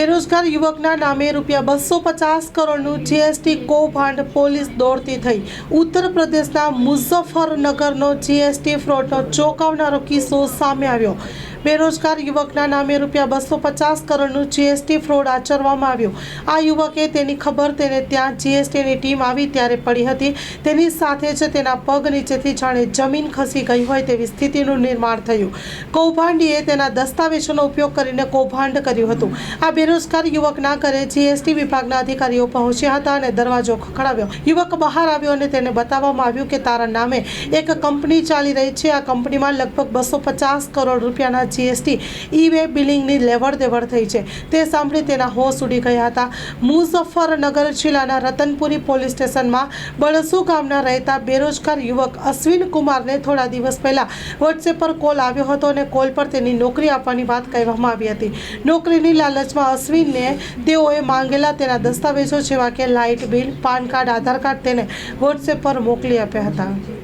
બેરોજગાર યુવકના નામે રૂપિયા બસો પચાસ કરોડનું જીએસટી કૌભાંડ પોલીસ દોડતી થઈ. ઉત્તર પ્રદેશના મુઝફ્ફરનગરનો જીએસટી ફ્રોડનો ચોંકાવનારો કિસ્સો સામે આવ્યો. બેરોજગાર યુવકના નામે રૂપિયા બસો પચાસ કરોડનું જીએસટી ફ્રોડ આચરવામાં આવ્યો. આ યુવકે તેની ખબર તેને ત્યાં જીએસટીની ટીમ આવી ત્યારે પડી હતી. તેની સાથે જ તેના પગ નીચેથી જાણે જમીન ખસી ગઈ હોય તેવી સ્થિતિનું નિર્માણ થયું. કૌભાંડીએ તેના દસ્તાવેજોનો ઉપયોગ કરીને કૌભાંડ કર્યું હતું. આ બેરોજગાર યુવકના ઘરે જીએસટી વિભાગના અધિકારીઓ પહોંચ્યા હતા અને દરવાજો ખખડાવ્યો. યુવક બહાર આવ્યો અને તેને બતાવવામાં આવ્યું કે તારા નામે એક કંપની ચાલી રહી છે. આ કંપનીમાં લગભગ બસો પચાસ કરોડ રૂપિયાના જીએસટી ઈ વે બિલિંગની લેવડ દેવડ થઈ છે. તે સાંભળી તેના હોશ ઉડી ગયા હતા. મુઝફ્ફરનગર જિલ્લાના રતનપુરી પોલીસ સ્ટેશનમાં બળસુ ગામના રહેતા બેરોજગાર યુવક અશ્વિન કુમારને થોડા દિવસ પહેલા વોટ્સએપ પર કોલ આવ્યો હતો અને કોલ પર તેની નોકરી આપવાની વાત કહેવામાં આવી હતી. નોકરીની લાલચમાં અશ્વિનને તેઓએ માંગેલા તેના દસ્તાવેજો જેવા કે light bill, PAN card, Aadhaar card તેને વોટ્સએપ પર મોકલી આપ્યા હતા.